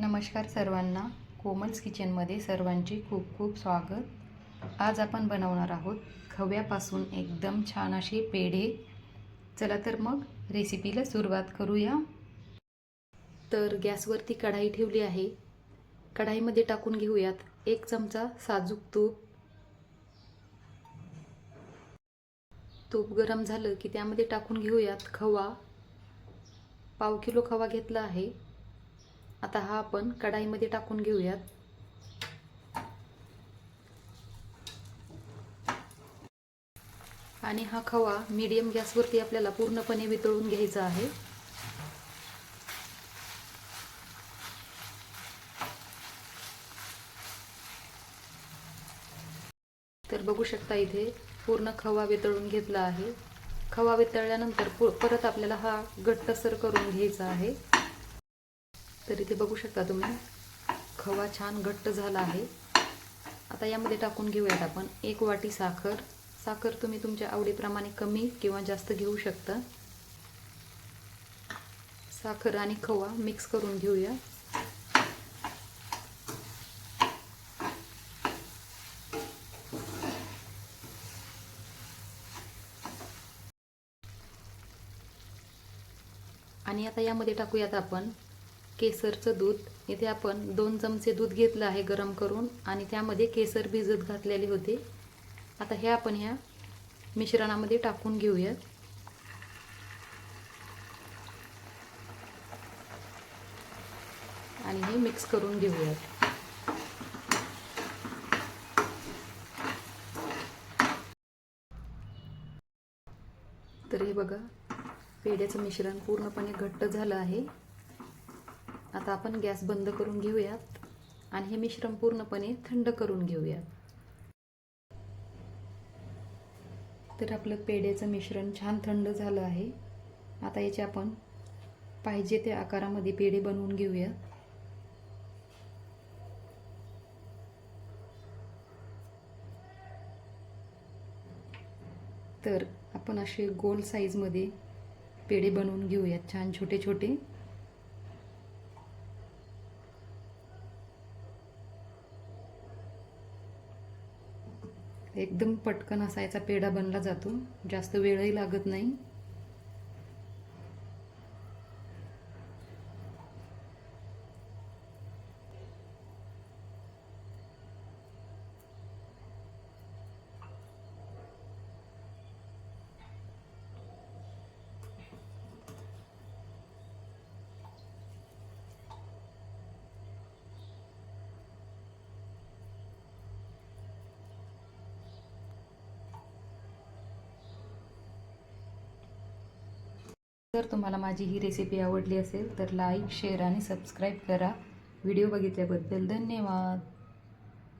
नमस्कार सर्वांना. कोमल्स किचनमध्ये सर्वांचे खूप खूप स्वागत. आज आपण बनवणार आहोत खव्यापासून एकदम छान असे पेढे. चला तर मग रेसिपीला सुरुवात करूया. तर गॅसवरती कढाई ठेवली आहे. कढाईमध्ये टाकून घेऊयात एक चमचा साजूक तूप. तूप गरम झालं की त्यामध्ये टाकून घेऊयात खवा. पाव किलो खवा घेतला आहे. आता हा आपण कढाईमध्ये टाकून घेऊयात. आणि हा खवा मीडियम गॅसवरती आपल्याला पूर्णपणे वितळून घ्यायचा आहे. तर बघू शकता इथे पूर्ण खवा वितळून घेतला आहे. खवा वितळल्यानंतर परत आपल्याला हा घट्टसर करून घ्यायचा आहे. तर इथे बघू शकता तुम्ही. खवा छान घट्ट झाला आहे. आता यामध्ये टाकून घेऊयात आपण. एक वाटी साखर. साखर तुम्ही तुमच्या आवडीप्रमाणे कमी किंवा जास्त घेऊ शकता. साखर आणि खवा मिक्स करून घेऊया. आणि आता यामध्ये टाकूयात आपण केसरचं दूध. इथे आपण दोन चमचे दूध घेतलं आहे गरम करून आणि त्यामध्ये केसर भिजत घातलेले होते. आता हे आपण ह्या मिश्रणामध्ये टाकून घेऊयात. आणि हे मिक्स करून घेऊयात. तर हे बघा पेढ्याचं मिश्रण पूर्णपणे घट्ट झालं आहे. आता आपण गॅस बंद करून घेऊयात. आणि हे मिश्रण पूर्णपणे थंड करून घेऊयात. तर आपलं पेढ्याचं मिश्रण छान थंड झालं आहे. आता याचे आपण पाहिजे त्या आकारामध्ये पेढे बनवून घेऊयात. तर आपण असे गोल साईजमध्ये पेढे बनवून घेऊयात. छान छोटे छोटे एकदम पटकन असायचा पेढा बनला जातो. जास्त वेळही लागत नाही. जर तुम्हाला माझी ही रेसिपी आवडली असेल तर लाईक शेअर आणि सबस्क्राईब करा. व्हिडिओ बघितल्याबद्दल धन्यवाद.